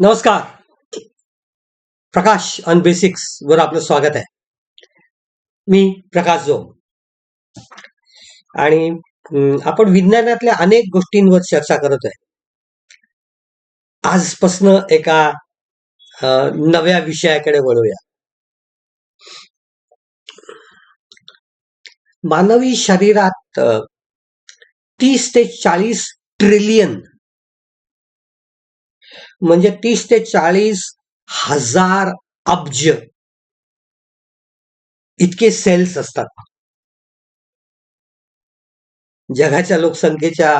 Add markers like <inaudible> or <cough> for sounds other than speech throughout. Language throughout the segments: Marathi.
नमस्कार. प्रकाश ऑन बेसिक्स वर आपलं स्वागत आहे. मी प्रकाश जोम. आणि आपण विज्ञानातल्या अनेक गोष्टींवर चर्चा करत आहे. आजपासनं एका अं, नव्या विषयाकडे वळूया. मानवी शरीरात तीस ते चाळीस ट्रिलियन म्हणजे तीस ते चाळीस हज़ार अब्ज इतके सेल्स असतात. जगाच्या लोकसंख्येच्या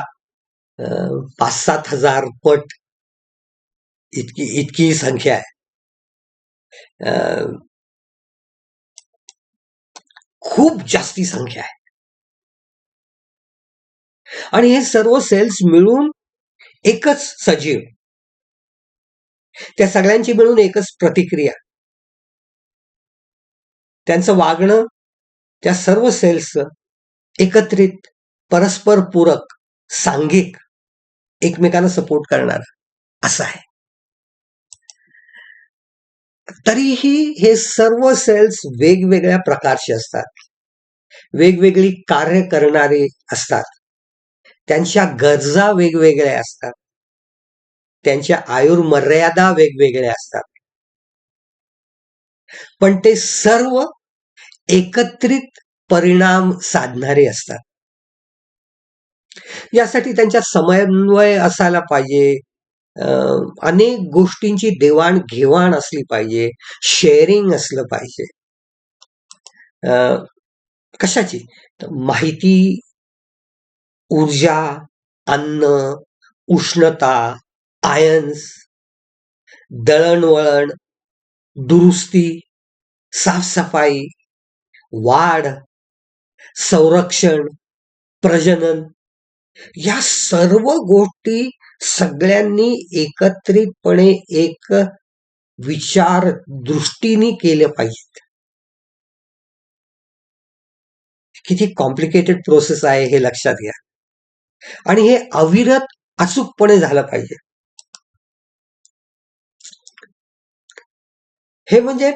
पाच सात हज़ार पट इतकी इतकी संख्या आहे. खूप जास्ती संख्या आहे. आणि हे सर्व सेल्स मिळून एकच सजीव त्या सगळ्यांची मिळून एकच प्रतिक्रिया. त्यांचं वागणं त्या सर्व सेल्सचं एकत्रित परस्पर पूरक सांघिक एकमेकांना सपोर्ट करणार. असं आहे. तरीही हे सर्व सेल्स वेगवेगळ्या प्रकारचे असतात. वेगवेगळी कार्य करणारे असतात. त्यांच्या गरजा वेगवेगळ्या असतात. त्यांच्या आयुर्मर्यादा वेगवेगळ्या असतात. पण ते सर्व एकत्रित परिणाम साधणारे असतात. यासाठी त्यांच्या समन्वय असायला पाहिजे. अं, अनेक गोष्टींची देवाणघेवाण असली पाहिजे. शेअरिंग असलं पाहिजे. अं, कशाची? माहिती ऊर्जा अन्न उष्णता आयन्स दळणवळण दुरुस्ती साफसफाई वाढ संरक्षण प्रजनन या सर्व गोष्टी सगळ्यांनी एकत्रितपणे एक विचार दृष्टीने केले पाहिजेत. किती कॉम्प्लिकेटेड प्रोसेस आहे हे लक्षात घ्या. आणि हे अविरत अचूकपणे झालं पाहिजे. हे म्हणजे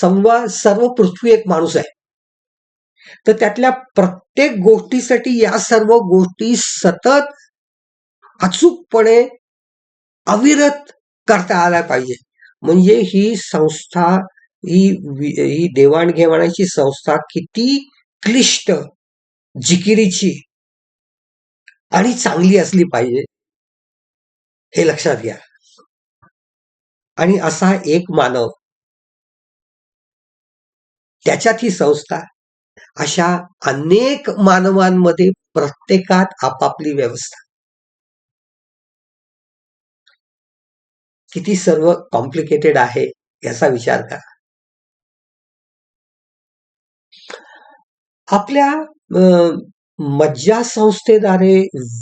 संवाद सर्व पृथ्वी एक माणूस आहे. तर त्यातल्या प्रत्येक गोष्टीसाठी या सर्व गोष्टी सतत अचूकपणे अविरत करता आल्या पाहिजे. म्हणजे ही संस्था ही ही देवाणघेवाणाची संस्था किती क्लिष्ट जिकिरीची आणि चांगली असली पाहिजे हे लक्षात घ्या. आणि असा एक मानव त्याच्यात ही संस्था अशा अनेक मानवांमध्ये प्रत्येकात आपापली व्यवस्था. किती सर्व कॉम्प्लिकेटेड आहे याचा विचार करा. आपल्या अं, मज्जा संस्थेद्वारे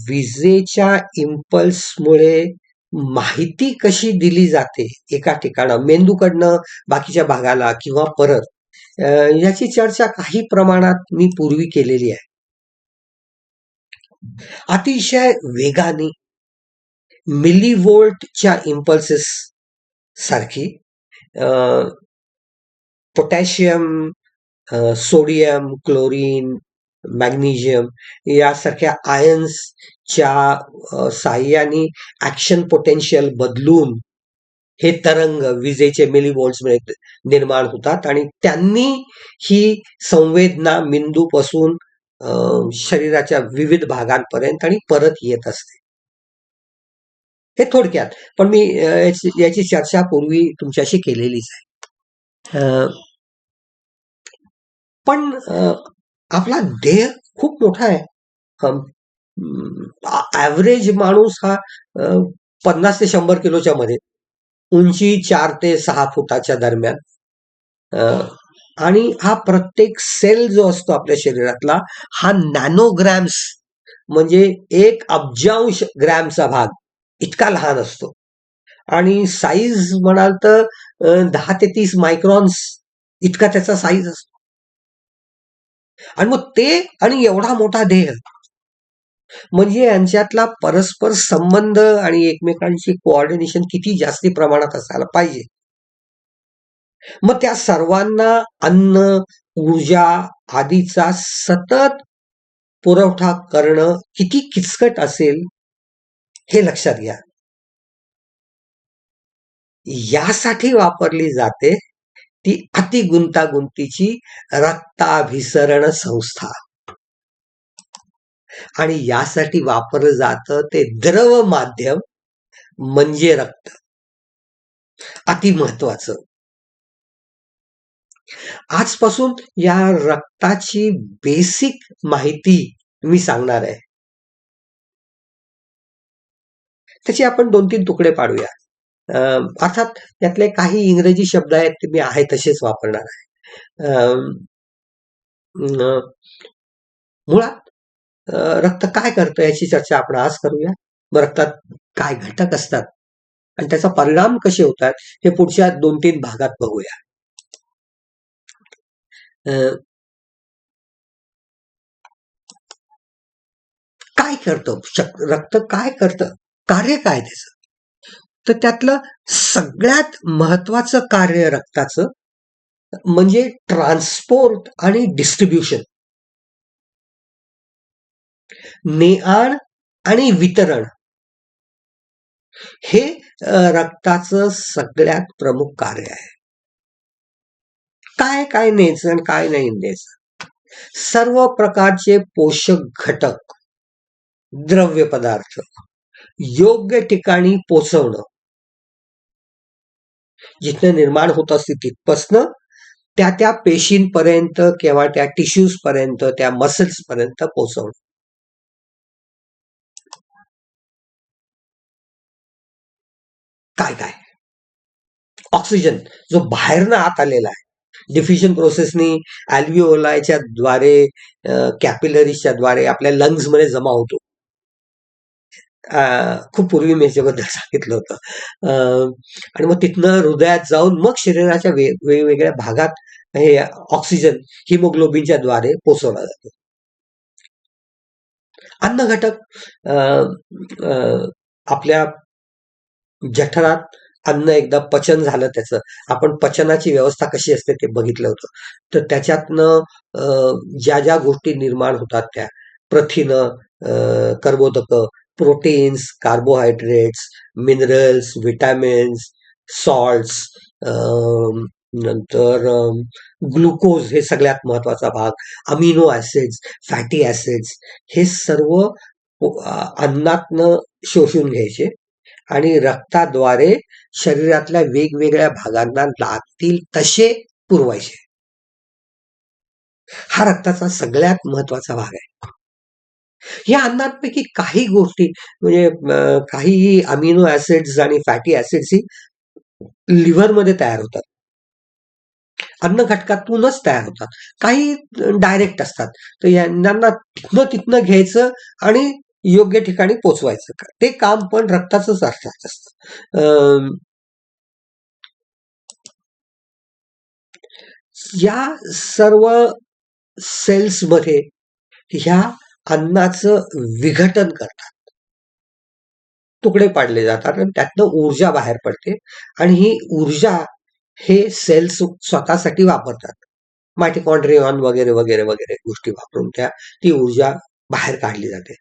विजेच्या इम्पल्समुळे माहिती कशी दिली जाते एका ठिकाणं मेंदूकडनं बाकीच्या भागाला किंवा परत याची चर्चा काही प्रमाणात मी पूर्वी केलेली आहे. अतिशय वेगाने मिलीवोल्टच्या इम्पल्सेस सारखी पोटॅशियम सोडियम क्लोरीन मॅग्नेशियम यासारख्या आयन्स च्या साह्याने ऍक्शन पोटेन्शियल बदलून हे तरंग विजेचे मिलीवोल्ट्स निर्माण होतात आणि त्यांनी ही संवेदना मेंदूपासून अं, शरीराच्या विविध भागांपर्यंत आणि परत येत असते. हे थोडक्यात पण मी याची चर्चा पूर्वी तुमच्याशी केलेलीच आहे. अं, पण आपला देह खूप मोठा आहे. ऍव्हरेज माणूस हा पन्नास ते शंभर किलोच्या मध्ये. उंची चार ते सहा फुटाच्या दरम्यान. अं, आणि हा प्रत्येक सेल जो असतो आपल्या शरीरातला हा नॅनोग्रॅम्स म्हणजे एक अब्जांश ग्रॅमचा भाग इतका लहान असतो. आणि साईज म्हणाल तर दहा ते तीस मायक्रॉन्स इतका त्याचा साईज असतो. आणि मग ते आणि एवढा मोठा देह म्हणजे यांच्यातला परस्पर संबंध आणि एकमेकांशी कोऑर्डिनेशन किती जास्ती प्रमाणात असायला पाहिजे. मग त्या सर्वांना अन्न ऊर्जा आदीचा सतत पुरवठा करणं किती किचकट असेल हे लक्षात घ्या. यासाठी वापरली जाते ती अति गुंतागुंतीची रक्ताभिसरण संस्था. आणि यासाठी वापरलं जातं ते द्रव माध्यम म्हणजे रक्त. अति महत्वाचं. आजपासून या रक्ताची बेसिक माहिती मी सांगणार आहे. त्याचे आपण दोन तीन तुकडे पाडूया अं, अर्थात त्यातले काही इंग्रजी शब्द आहेत ते मी आहे तसेच वापरणार आहे. अं, मुळात रक्त काय करतं याची चर्चा आपण आज करूया. मग रक्तात काय घटक असतात आणि त्याचा परिणाम कसे होतात हे पुढच्या दोन तीन भागात बघूया. अं, काय करतं? रक्त काय करतं? कार्य काय त्याचं? तर त्यातलं सगळ्यात महत्वाचं कार्य रक्ताचं म्हणजे ट्रान्सपोर्ट आणि डिस्ट्रीब्युशन. ने आण आणि वितरण. हे रक्ताचं सगळ्यात प्रमुख कार्य आहे. काय काय न्यायचं आणि काय नाही न्यायचं? सर्व प्रकारचे पोषक घटक द्रव्य पदार्थ योग्य ठिकाणी पोचवणं. जिथं निर्माण होत असते तिथपासनं त्या त्या पेशींपर्यंत किंवा त्या टिश्यूज पर्यंत त्या मसल्स पर्यंत पोचवणं. काय काय? ऑक्सिजन जो बाहेरनं आत आलेला आहे. डिफ्युजन प्रोसेसनी अल्विओलायच्या द्वारे कॅपिलरीजच्या द्वारे आपल्या लंग्समध्ये जमा होतो. अं, खूप पूर्वी मी याच्याबद्दल <laughs> सांगितलं होतं. अं, आणि मग तिथनं हृदयात जाऊन मग शरीराच्या वेगवेगळ्या भागात हे ऑक्सिजन हिमोग्लोबिनच्या द्वारे पोचवला जातो. अन्न घटक आपल्या जठरात अन्न एकदा पचन झालं त्याचं. आपण पचनाची व्यवस्था कशी असते ते बघितलं होतं. तर त्याच्यातनं ज्या ज्या गोष्टी निर्माण होतात त्या. प्रथिनं कर्बोदक proteins carbohydrates minerals vitamins salts नंतर ग्लुकोज हे सगळ्यात महत्त्वाचा भाग. अमिनो ऍसिड्स फॅटी ऍसिड्स हे सर्व अन्नातनं शोषून घ्यायचे. आणि रक्ताद्वारे शरीरातल्या वेगवेगळ्या भागांना लागतील तसे पुरवायचे. हा रक्ताचा सगळ्यात महत्त्वाचा भाग आहे. या अन्नांपैकी काही गोष्टी म्हणजे काही अमिनो ऍसिड्स आणि फॅटी ऍसिड्स ही लिव्हरमध्ये तयार होतात. अन्न घटकातूनच तयार होतात. काही डायरेक्ट असतात. तर यांना तिथनं तिथनं घ्यायचं आणि योग्य ठिकाणी पोचवायचं. ते काम पण रक्ताचंच अर्थात असतं अं, या सर्व सेल्समध्ये ह्या अन्नाचं विघटन करतात. तुकडे पाडले जातात आणि त्यातनं ऊर्जा बाहेर पडते आणि ही ऊर्जा हे सेल्स स्वतःसाठी वापरतात. मायटिकॉन्ड्रियॉन वगैरे वगैरे वगैरे गोष्टी वापरून त्या ती ऊर्जा बाहेर काढली जाते.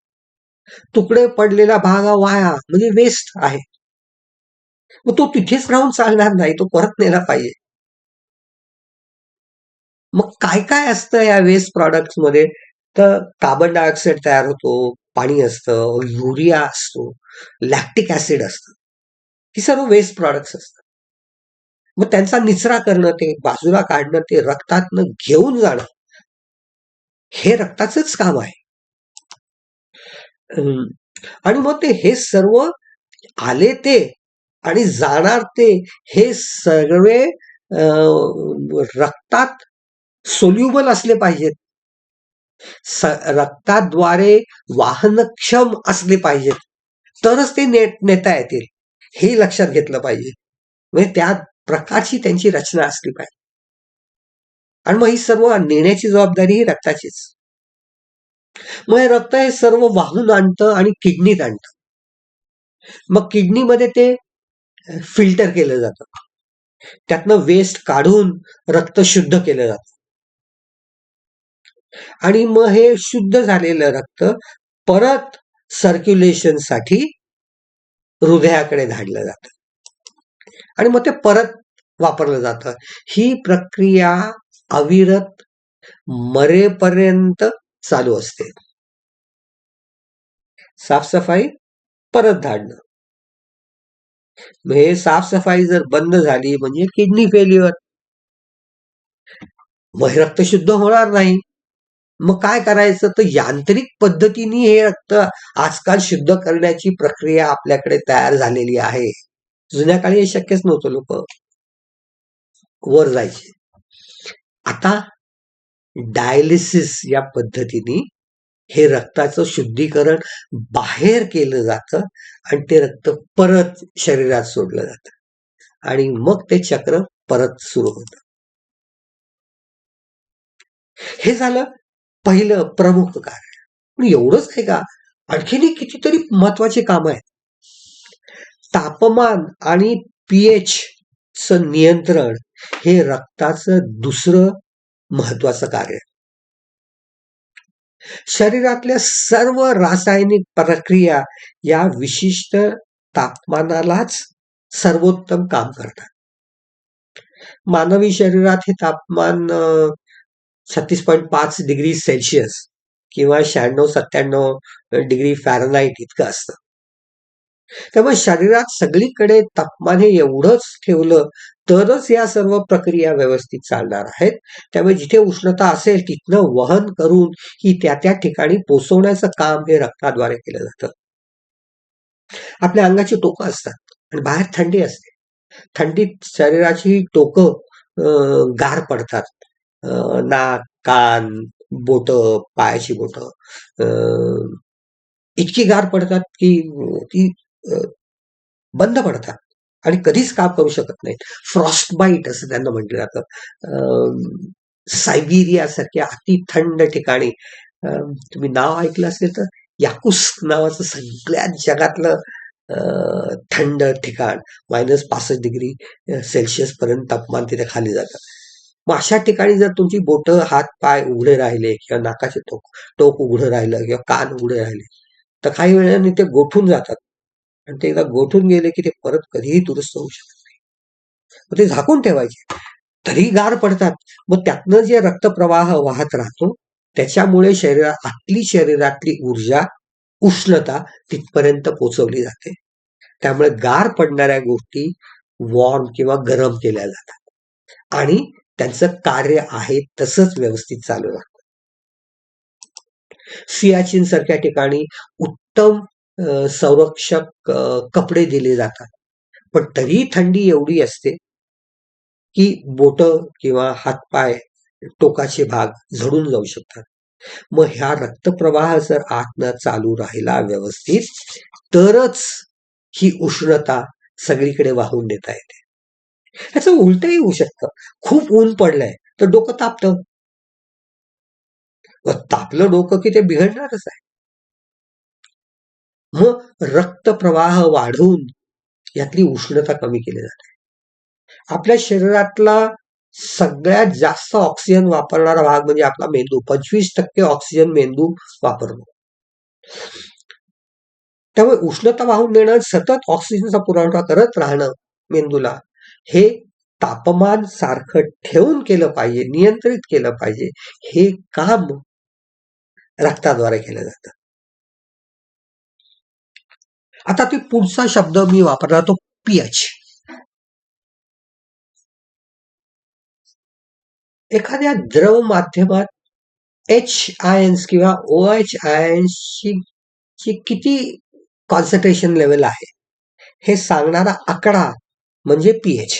तुकडे पडलेला भाग हा वाया म्हणजे वेस्ट आहे. मग तो तिथेच राहून चालणार नाही तो परत नेला पाहिजे. मग काय काय असतं या वेस्ट प्रॉडक्टमध्ये? तर कार्बन डायऑक्साईड तयार होतो पाणी असतं युरिया असतो लॅक्टिक ऍसिड असतं. ही सर्व वेस्ट प्रॉडक्ट्स असतात. मग त्यांचा निचरा करणं ते बाजूला काढणं ते रक्तातनं घेऊन जाणं हे रक्ताचंच काम आहे. आणि मग ते हे सर्व आले ते आणि जाणार ते हे सगळे रक्तात सोल्युबल असले पाहिजेत. स- रक्ताद्वारे वाहनक्षम असले पाहिजेत. तरच ते ने नेता येतील. हे लक्षात घेतलं पाहिजे. म्हणजे त्या प्रकारची त्यांची रचना असली पाहिजे. आणि मग ही सर्व नेण्याची जबाबदारी ही रक्ताचीच. मग हे रक्त हे सर्व वाहून आणतं आणि किडनीत आणतं. मग किडनीमध्ये ते फिल्टर केलं जातं. त्यातनं वेस्ट काढून रक्त शुद्ध केलं जातं. आणि मग हे शुद्ध झालेलं रक्त परत सर्क्युलेशनसाठी हृदयाकडे धाडलं जातं. आणि मग ते परत वापरलं जातं. ही प्रक्रिया अविरत मरेपर्यंत चालू असते. साफसफाई परत धाडणं. हे साफसफाई जर बंद झाली म्हणजे किडनी फेल्युअर मग हे रक्त शुद्ध होणार नाही. मग काय करायचं? तर यांत्रिक पद्धतीने हे रक्त आजकाल शुद्ध करण्याची प्रक्रिया आपल्याकडे तयार झालेली आहे. जुन्या काळी हे शक्यच नव्हतं लोक. वर जायचे. आता डायलिसिस या पद्धतीने हे रक्ताचं शुद्धीकरण बाहेर केलं जातं आणि ते रक्त परत शरीरात सोडलं जातं. आणि मग ते चक्र परत सुरू होतं. हे झालं पहिलं प्रमुख कार्य पण एवढंच आहे का? आणखीनही कितीतरी महत्वाची काम आहेत. तापमान आणि पीएच च नियंत्रण हे रक्ताचं दुसरं महत्वाचं कार्य. शरीरातल्या सर्व रासायनिक प्रक्रिया या विशिष्ट तापमानालाच सर्वोत्तम काम करतात. मानवी शरीरात हे तापमान छत्तीस पॉईंट पाच डिग्री सेल्सिअस किंवा शहाण्णव सत्त्याण्णव डिग्री फॅरनाईट इतकं असतं. त्यामुळे शरीरात सगळीकडे तापमान हे एवढंच ठेवलं तरच या सर्व प्रक्रिया व्यवस्थित चालणार आहेत. त्यामुळे जिथे उष्णता असेल तिथनं वहन करून ही त्या त्या ठिकाणी पोचवण्याचं काम हे रक्ताद्वारे केलं जातं. आपल्या अंगाची टोकं असतात आणि बाहेर थंडी असते. थंडीत शरीराची टोकं गार पडतात. नाक कान बोट पायाची बोट इतकी गार पडतात की ती बंद पडतात. आणि कधीच काम करू शकत नाहीत. फ्रॉस्ट बाईट असं त्यांना म्हटलं जातं. सायबेरिया सारख्या अति थंड ठिकाणी तुम्ही नाव ऐकलं असेल तर याकुस नावाचं सगळ्यात जगातलं थंड ठिकाण मायनस पासष्ट डिग्री सेल्सिअस पर्यंत तापमान तिथे खाली जातं. मग अशा ठिकाणी जर तुमची बोट हात पाय उघडे राहिले किंवा नाकाचे टोक टोक उघडं राहिलं किंवा कान उघडे राहिले तर काही वेळाने ते गोठून जातात. आणि ते एकदा गोठून गेले की ते परत कधीही दुरुस्त होऊ शकत नाही. मग ते झाकून ठेवायचे. तरी गार पडतात. मग त्यातनं जे रक्तप्रवाह वाहत राहतो त्याच्यामुळे शरीरा आतली शरीरातली ऊर्जा उष्णता तिथपर्यंत पोचवली जाते. त्यामुळे गार पडणाऱ्या गोष्टी वॉर्म किंवा गरम केल्या जातात. आणि त्यांचं कार्य आहे तसंच व्यवस्थित चालू राहतं. सियाचीन सारख्या ठिकाणी उत्तम संरक्षक कपडे दिले जातात. पण तरी थंडी एवढी असते की बोट किंवा हातपाय टोकाचे भाग झडून जाऊ शकतात. मग ह्या रक्तप्रवाह जर आतनं चालू राहिला व्यवस्थित तरच ही उष्णता सगळीकडे वाहून देता येते. ह्याचं उलटही होऊ शकतं. खूप ऊन पडलंय तर डोकं तापतं. तापलं डोकं की ते बिघडणारच आहे. मग रक्तप्रवाह वाढवून यातली उष्णता कमी केली जाते. आपल्या शरीरातला सगळ्यात जास्त ऑक्सिजन वापरणारा भाग म्हणजे आपला मेंदू. पंचवीस टक्के ऑक्सिजन मेंदू वापरतो. त्यामुळे उष्णता वाहून देणं सतत ऑक्सिजनचा पुरवठा करत राहणं मेंदूला हे तापमान सारखं ठेवून केलं पाहिजे नियंत्रित केलं पाहिजे हे काम रक्ताद्वारे केलं जातं. आता ते पुढचा शब्द मी वापरला तो पीएच एखाद्या द्रव माध्यमात एच आयन्स किंवा ओ एच आयन्सची ची किती कॉन्सन्ट्रेशन लेवल आहे? हे सांगणारा आकडा म्हणजे पीएच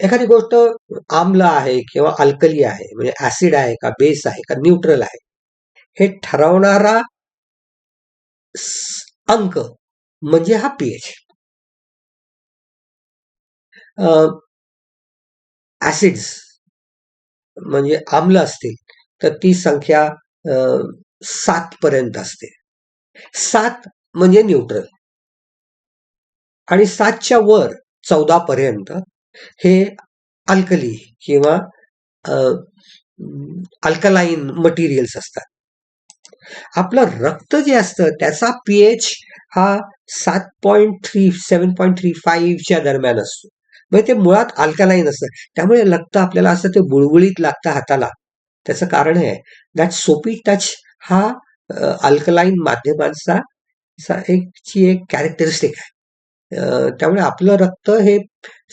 एखादी गोष्ट आम्ल आहे किंवा अल्कली आहे म्हणजे ऍसिड आहे का बेस आहे का न्यूट्रल आहे हे ठरवणारा अंक म्हणजे हा पीएच ऍसिड्स म्हणजे आम्ल असतील तर ती संख्या सात पर्यंत असते. सात म्हणजे न्यूट्रल आणि सातच्या वर चौदा पर्यंत हे अल्कली किंवा अल्कलाईन मटेरियल्स असतात. आपलं रक्त जे असतं त्याचा पीएच हा सात point three seven point three फाईव्हच्या दरम्यान असतो. म्हणजे ते मुळात अल्कलाईन असतं. त्यामुळे रक्त आपल्याला असं ते बुळबुळीत लागतं हाताला. त्याचं कारण आहे दॅट सोपी टच हा अल्कलाईन माध्यमांचा एक ची एक कॅरेक्टरिस्टिक आहे. त्यामुळे आपलं रक्त हे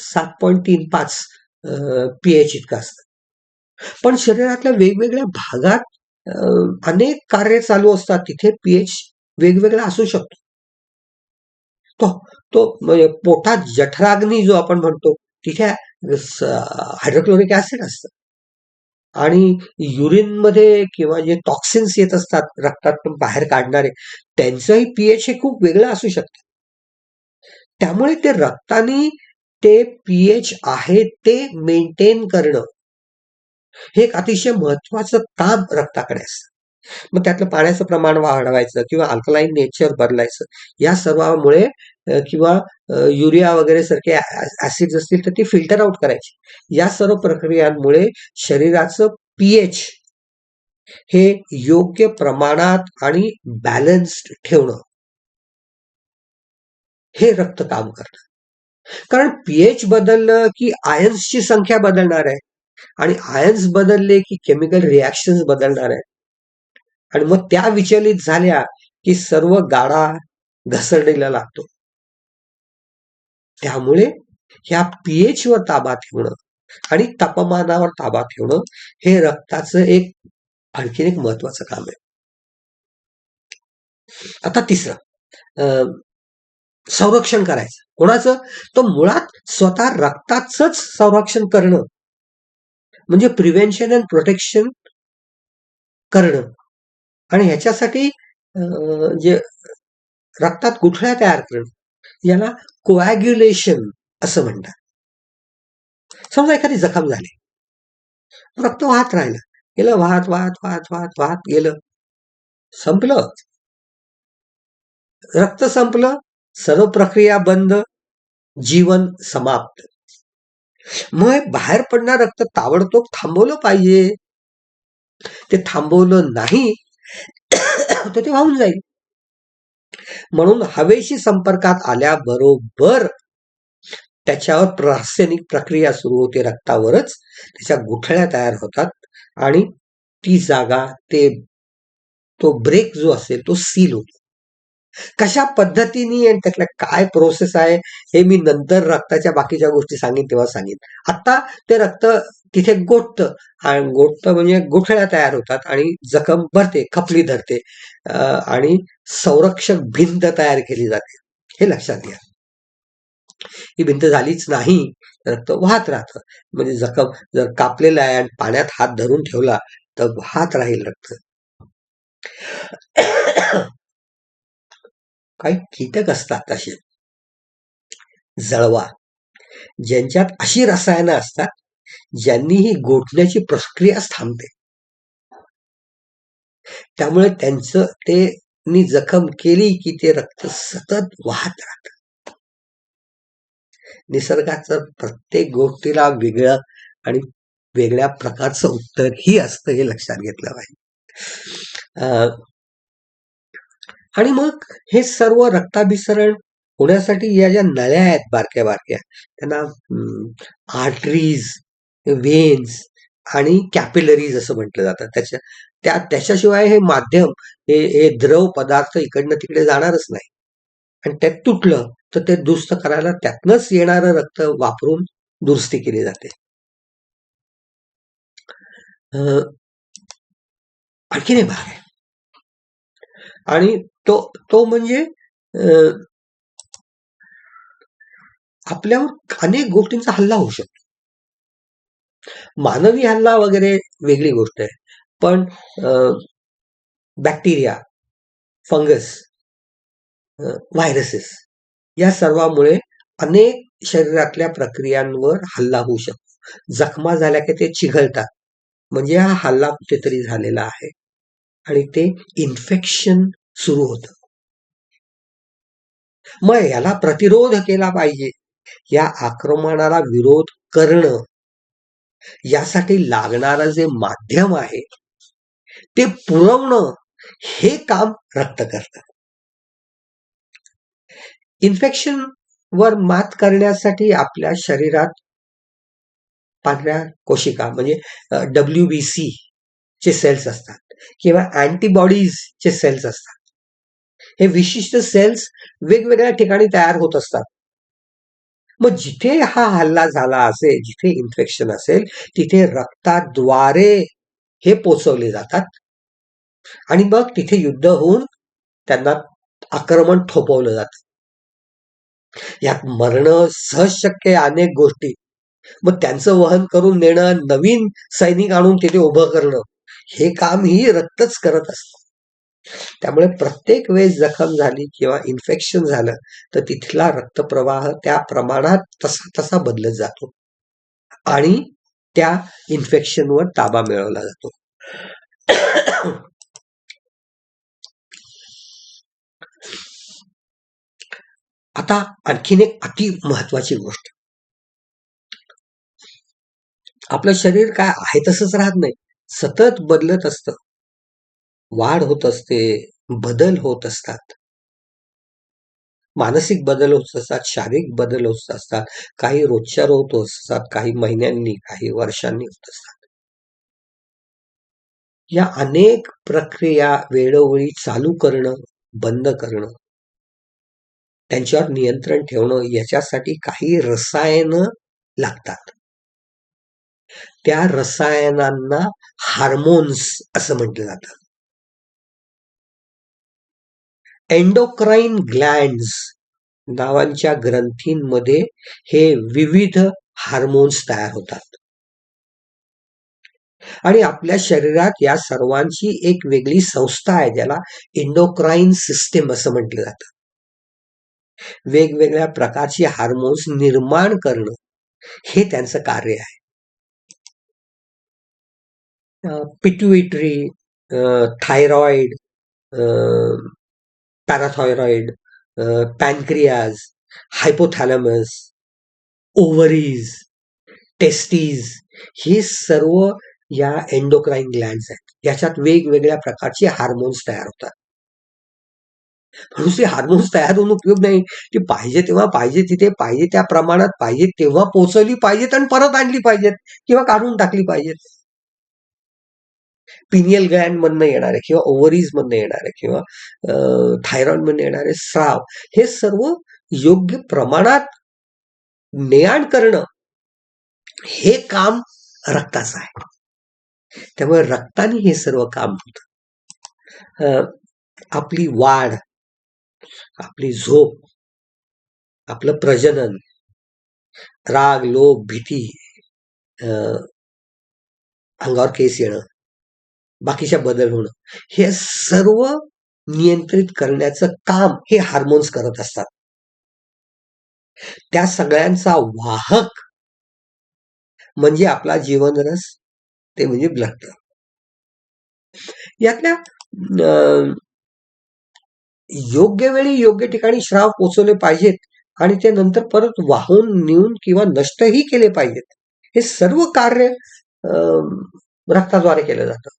सात पॉईंट तीन पाच पीएच इतकं असतं. पण शरीरातल्या वेगवेगळ्या भागात अनेक कार्य चालू असतात तिथे पीएच वेगवेगळा असू शकतो. तो तो म्हणजे पोटात जठराग्नी जो आपण म्हणतो तिथे हायड्रोक्लोरिक ऍसिड असतं. आणि युरिनमध्ये किंवा जे टॉक्सिन्स येत असतात रक्तातून बाहेर काढणारे त्यांचंही पीएच हे खूप वेगळं असू शकतं. त्यामुळे ते रक्ताने ते पीएच आहे ते मेंटेन करणं हे एक अतिशय महत्वाचं काम रक्ताकडे असतं. मग त्यातलं पाण्याचं प्रमाण वाढवायचं किंवा अल्कलाईन नेचर बदलायचं या सर्वामुळे किंवा युरिया वगैरे सारखे ऍसिड असतील तर ती फिल्टर आउट करायची. या सर्व प्रक्रियांमुळे शरीराचं पीएच हे योग्य प्रमाणात आणि बॅलन्स्ड ठेवणं हे रक्त काम करतं. कारण पीएच बदललं की आयन्सची संख्या बदलणार आहे. आणि आयन्स बदलले की केमिकल रिॲक्शन बदलणार आहे आणि मग त्या विचलित झाल्या की सर्व गाडा घसरडीला लागतो. त्यामुळे ह्या पीएच वर ताबा ठेवणं आणि तापमानावर ताबा ठेवणं हे रक्ताचं एक आणखीन एक महत्वाचं काम आहे. आता तिसरं संरक्षण करायचं. कोणाचं? तो मुळात स्वतः रक्ताचंच संरक्षण करणं म्हणजे प्रिव्हेन्शन अँड प्रोटेक्शन करणं. आणि ह्याच्यासाठी जे रक्तात गुठळ्या तयार करणं याला कोॲग्युलेशन असं म्हणतात. समजा एखादी जखम झाली. रक्त वाहत राहिलं. गेलं वाहत वाहत वाहत वाहत वाहत गेलं. संपलं. रक्त संपलं सर्व प्रक्रिया बंद जीवन समाप्त. मग बाहेर पडणार रक्त ताबडतोब थांबवलं पाहिजे. ते थांबवलं नाही <coughs> तर ते वाहून जाईल. म्हणून हवेशी संपर्कात आल्याबरोबर त्याच्यावर रासायनिक प्रक्रिया सुरू होते रक्तावरच. त्याच्या गुठळ्या तयार होतात आणि ती जागा ते तो ब्रेक जो असेल तो सील होतो. कशा पद्धतीने आणि त्यातल्या काय प्रोसेस आहे हे मी नंतर रक्ताच्या बाकीच्या गोष्टी सांगेन तेव्हा सांगेन. आता ते रक्त तिथे गोठतं. आणि गोठतं म्हणजे गुठळ्या तयार होतात आणि जखम भरते खपली धरते. आणि संरक्षक भिंत तयार केली जाते. हे लक्षात घ्या. ही भिंत झालीच नाही रक्त वाहत राहतं. म्हणजे जखम जर कापलेला आहे आणि पाण्यात हात धरून ठेवला तर वाहत राहील रक्त. काही कीटक असतात तसे. जळवा. ज्यांच्यात अशी रसायनं असतात ज्यांनी ही गोठण्याची प्रक्रियाच थांबते. त्यामुळे त्यांचं ते नी जखम केली की ते रक्त सतत वाहत राहत. निसर्गाचं प्रत्येक गोष्टीला वेगळं आणि वेगळ्या प्रकारचं उत्तर ही असतं हे लक्षात घेतलं पाहिजे. आणि मग हे सर्व रक्ताभिसरण होण्यासाठी या ज्या नळ्या आहेत बारक्या बारक्या त्यांना आर्टरीज वेन्स आणि कॅपिलरीज असं म्हटलं जातं. त्याच्या त्या त्याच्याशिवाय हे माध्यम हे हे द्रव पदार्थ इकडनं तिकडे जाणारच नाही. आणि त्यात तुटलं तर ते दुरुस्त करायला त्यातनच येणारं रक्त वापरून दुरुस्ती केली जाते. आणखीन एक भाग आहे. आणि तो तो म्हणजे आपल्यावर अनेक गोष्टींचा हल्ला होऊ शकतो. मानवी हल्ला वगैरे वेगळी गोष्ट आहे. पण बॅक्टेरिया फंगस व्हायरसेस या सर्वामुळे अनेक शरीरातल्या प्रक्रियांवर हल्ला होऊ शकतो. जखमा झाल्या की ते चिघळतात. म्हणजे हा हल्ला कुठेतरी झालेला आहे. आणि ते इन्फेक्शन सुरू होत. मग याला प्रतिरोध केला पाहिजे. या आक्रमणाला विरोध करणं यासाठी लागणारं जे माध्यम आहे ते पुरवणं हे काम रक्त करत. इन्फेक्शन वर मात करण्यासाठी आपल्या शरीरात पांढऱ्या कोशिका म्हणजे डब्ल्यू बी सी चे सेल्स असतात किंवा अँटीबॉडीज चे सेल्स असतात. हे विशिष्ट सेल्स वेगवेगळ्या ठिकाणी तयार होत असतात. मग जिथे हा हल्ला झाला असेल जिथे इन्फेक्शन असेल तिथे रक्ताद्वारे हे पोचवले जातात. आणि मग तिथे युद्ध होऊन त्यांना आक्रमण थोपवलं जात. यात मरणं सहज शक्य अनेक गोष्टी. मग त्यांचं वहन करून नेणं नवीन सैनिक आणून तिथे उभं करणं हे काम ही रक्तच करत असत. त्यामुळे प्रत्येक वेळेस जखम झाली किंवा इन्फेक्शन झालं तर तिथला रक्तप्रवाह त्या प्रमाणात तसा तसा बदलत जातो. आणि त्या इन्फेक्शनवर ताबा मिळवला जातो. आता आणखीन एक अति महत्वाची गोष्ट. आपलं शरीर काय आहे तसंच राहत नाही. सतत बदलत असतं. वाढ होत असते बदल होत असतात. मानसिक बदल होत असतात शारीरिक बदल होत असतात काही रोजच्या रोज होत असतात काही महिन्यांनी काही वर्षांनी होत असतात. या अनेक प्रक्रिया वेळोवेळी चालू करणं बंद करणं त्यांच्यावर नियंत्रण ठेवणं याच्यासाठी काही रसायनं लागतात. त्या रसायनांना हार्मोन्स असं म्हटलं जातं. एंडोक्राईन ग्लँड्स नावांच्या ग्रंथींमध्ये हे विविध हार्मोन्स तयार होतात. आणि आपल्या शरीरात या सर्वांची एक वेगळी संस्था आहे ज्याला इंडोक्राईन सिस्टीम असं म्हटलं जातं. वेगवेगळ्या प्रकारची हार्मोन्स निर्माण करणं हे त्यांचं कार्य आहे. Pituitary thyroid parathyroid pancreas hypothalamus ovaries testes हे सर्व या एन्डोक्राईन ग्लँड आहेत. याच्यात वेगवेगळ्या प्रकारचे हार्मोन्स तयार होतात. नुसते हार्मोन्स तयार होऊन उपयोग नाही. ती पाहिजे तेव्हा पाहिजे तिथे पाहिजे त्या प्रमाणात पाहिजे तेव्हा पोचवली पाहिजेत आणि परत आणली पाहिजेत किंवा काढून टाकली पाहिजेत. पिनियल गॅन मधनं येणारे किंवा ओव्हरीज मधनं येणारे किंवा थायरॉइड मधनं येणारे स्राव हे सर्व योग्य प्रमाणात नेआण करणं हे काम रक्ताचं आहे. त्यामुळे रक्ताने हे सर्व काम होत. आपली वाढ आपली झोप आपलं प्रजनन राग लोभ भीती अंगावर केस येणं बाकीच्या बदल होणं. हे सर्व नियंत्रित करण्याचं काम हे हार्मोन्स करत असतात. त्या सगळ्यांचा वाहक म्हणजे आपला जीवनरस ते म्हणजे ब्लड यातल्या योग्य वेळी योग्य ठिकाणी श्राव पोचवले पाहिजेत आणि ते नंतर परत वाहून नेऊन किंवा नष्टही केले पाहिजेत. हे सर्व कार्य रक्ताद्वारे केलं जातं.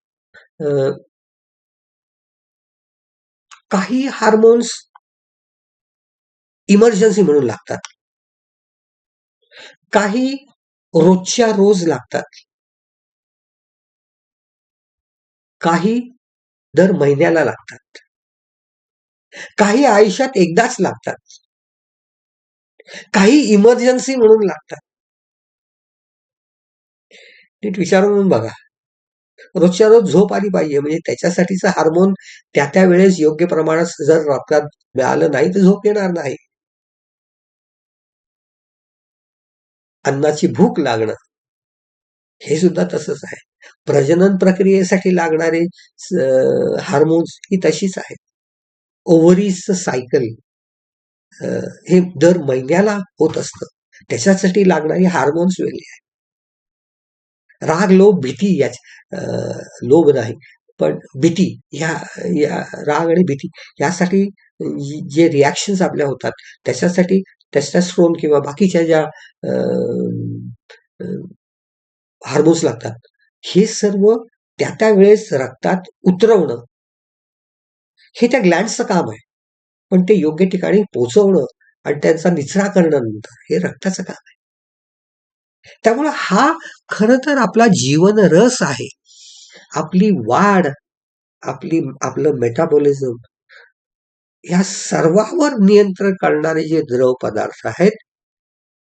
काही हार्मोन्स इमर्जन्सी म्हणून लागतात. काही रोजच्या रोज लागतात. काही दर महिन्याला लागतात. काही आयुष्यात एकदाच लागतात. काही इमर्जन्सी म्हणून लागतात. नीट विचारून बघा. रोजच्या रोज झोप आली पाहिजे. म्हणजे त्याच्यासाठीचं हार्मोन त्या त्या वेळेस योग्य प्रमाणात जर रक्तात मिळालं नाही तर झोप येणार नाही. अन्नाची भूक लागणं हे सुद्धा तसंच आहे. प्रजनन प्रक्रियेसाठी लागणारे हार्मोन्स ही तशीच आहेत. ओव्हरीज सायकल हे दर महिन्याला होत असतं. त्याच्यासाठी लागणारी हार्मोन्स वेगळी आहेत राग लोभ भीती याच अं, लोभ नाही. पण भीती ह्या या राग आणि भीती यासाठी जे रिॲक्शन्स आपल्या होतात त्याच्यासाठी टेस्टॅस्ट्रोन किंवा बाकीच्या ज्या हार्मोन्स लागतात हे सर्व त्या त्या वेळेस रक्तात उतरवणं हे त्या ग्लँडचं काम आहे. पण ते योग्य ठिकाणी पोहोचवणं आणि त्यांचा निचरा करणं नंतर हे रक्ताचं काम आहे. त्यामुळे हा खर तर आपला जीवन रस आहे. आपली वाढ आपली आपलं मेटाबॉलिझम या सर्वावर नियंत्रण करणारे जे द्रव पदार्थ आहेत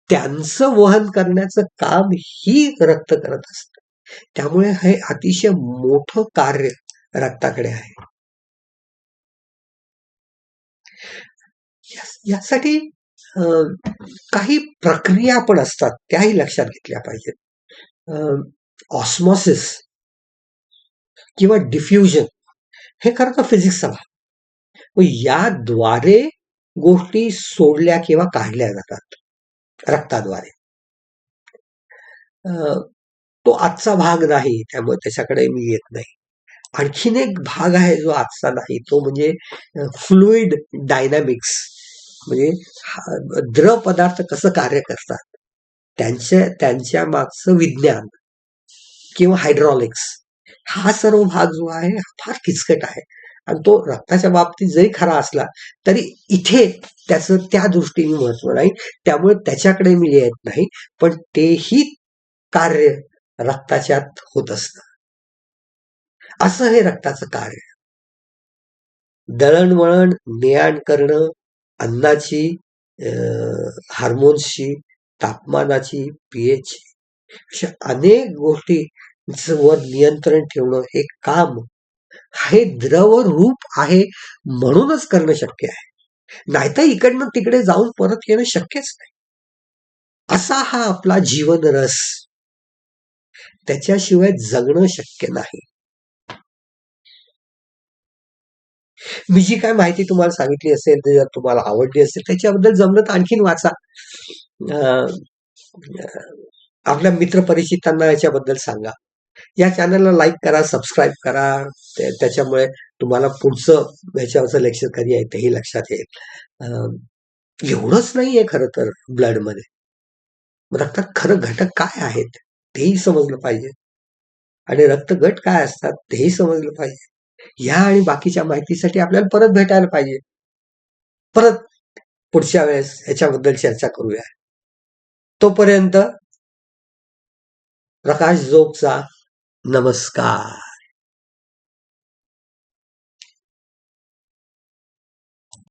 त्यांचं वहन करण्याचं काम ही रक्त करत असत. त्यामुळे हे अतिशय मोठं कार्य रक्ताकडे आहे. यासाठी काही प्रक्रिया पण असतात त्याही लक्षात घेतल्या पाहिजेत. ऑस्मॉसिस किंवा डिफ्युजन हे खरं तर फिजिक्सचा भाग. मग याद्वारे गोष्टी सोडल्या किंवा काढल्या जातात रक्ताद्वारे. अं, तो आजचा भाग नाही त्यामुळे त्याच्याकडे मी येत नाही. आणखीन एक भाग आहे जो आजचा नाही तो म्हणजे फ्लुइड डायनामिक्स म्हणजे द्रव पदार्थ कसं कार्य करतात? त्यांच्या त्यांच्या मागचं विज्ञान किंवा हायड्रॉलिक्स हा सर्व भाग जो आहे हा फार किचकट आहे. आणि तो रक्ताच्या बाबतीत जरी खरा असला तरी इथे त्याचं त्या दृष्टीने महत्त्व नाही. त्यामुळे त्याच्याकडे मी येत नाही. पण तेही कार्य रक्ताच्यात होत असतं. असं हे रक्ताचं कार्य. दळणवळण ने करणं अन्नाची हार्मोन्सची तापमानाची पीएच अशा अनेक गोष्टी वर नियंत्रण ठेवणं हे काम हे द्रव रूप आहे म्हणूनच करणं शक्य आहे. नाहीतर इकडनं तिकडे जाऊन परत येणं शक्यच नाही. असा हा आपला जीवन रस त्याच्याशिवाय जगणं शक्य नाही. मी जी काय माहिती तुम्हाला सांगितली असेल जर तुम्हाला आवडली असेल त्याच्याबद्दल जमलं तर आणखीन वाचा. आपल्या मित्र परिचितांना याच्याबद्दल सांगा. या चॅनलला लाईक करा सबस्क्राईब करा. त्याच्यामुळे तुम्हाला पुढचं ह्याच्यावरचं लेक्चर कधी आहे तेही लक्षात येईल. एवढंच नाही नाहीये खरं तर ब्लडमध्ये. रक्तात खरं घटक काय आहेत तेही समजलं पाहिजे. आणि रक्तगट काय असतात तेही समजलं पाहिजे. या आणि बाकीच्या माहितीसाठी आपल्याला परत भेटायला पाहिजे. परत पुढच्या वेळेस याच्याबद्दल चर्चा करूया. तोपर्यंत प्रकाश जोगचा नमस्कार.